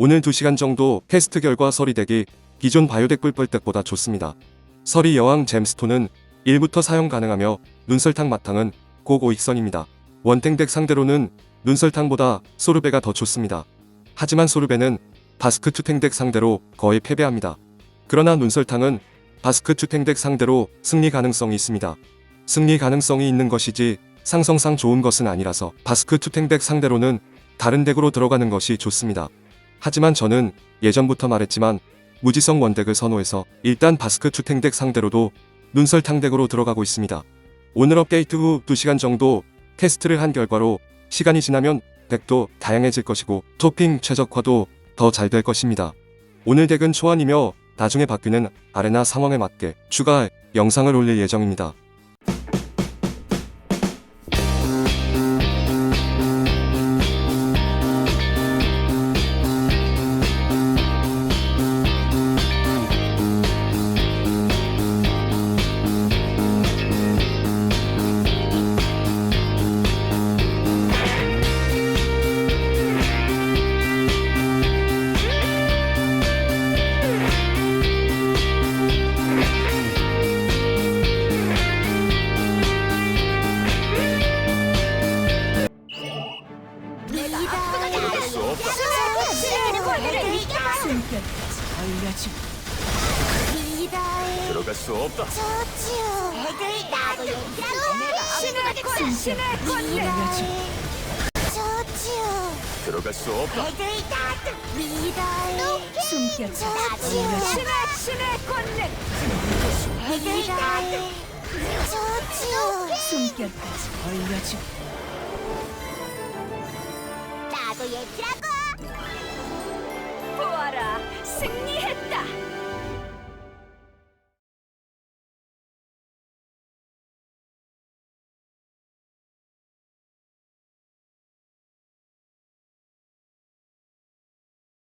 오늘 2시간 정도 테스트 결과 서리 덱이 기존 바이오덱 뿔뿔덱보다 좋습니다. 서리 여왕 잼스톤은 1부터 사용 가능하며 눈설탕 마탕은 고고익선입니다. 원탱덱 상대로는 눈설탕보다 소르베가 더 좋습니다. 하지만 소르베는 바스크 투탱덱 상대로 거의 패배합니다. 그러나 눈설탕은 바스크 투탱덱 상대로 승리 가능성이 있습니다. 승리 가능성이 있는 것이지 상성상 좋은 것은 아니라서 바스크 투탱덱 상대로는 다른 덱으로 들어가는 것이 좋습니다. 하지만 저는 예전부터 말했지만 무지성 원덱을 선호해서 일단 바스크 투탱덱 상대로도 눈설탕 덱으로 들어가고 있습니다. 오늘 업데이트 후 2시간 정도 테스트를 한 결과로 시간이 지나면 덱도 다양해질 것이고 토핑 최적화도 더 잘 될 것입니다. 오늘 덱은 초안이며 나중에 바뀌는 아레나 상황에 맞게 추가 영상을 올릴 예정입니다. 숨결까지 알려주 이다의 들어갈 수 없다. 저지요 애들 나도 내가 숨결까지 신의 권리 알려주 저지요 들어갈 수 없다. 애들 나도 이다의 숨결까지 저지요 신의 권리 애들 나도 저지요 숨결까지 알려주 나도 얘기라고 보아라. 승리했다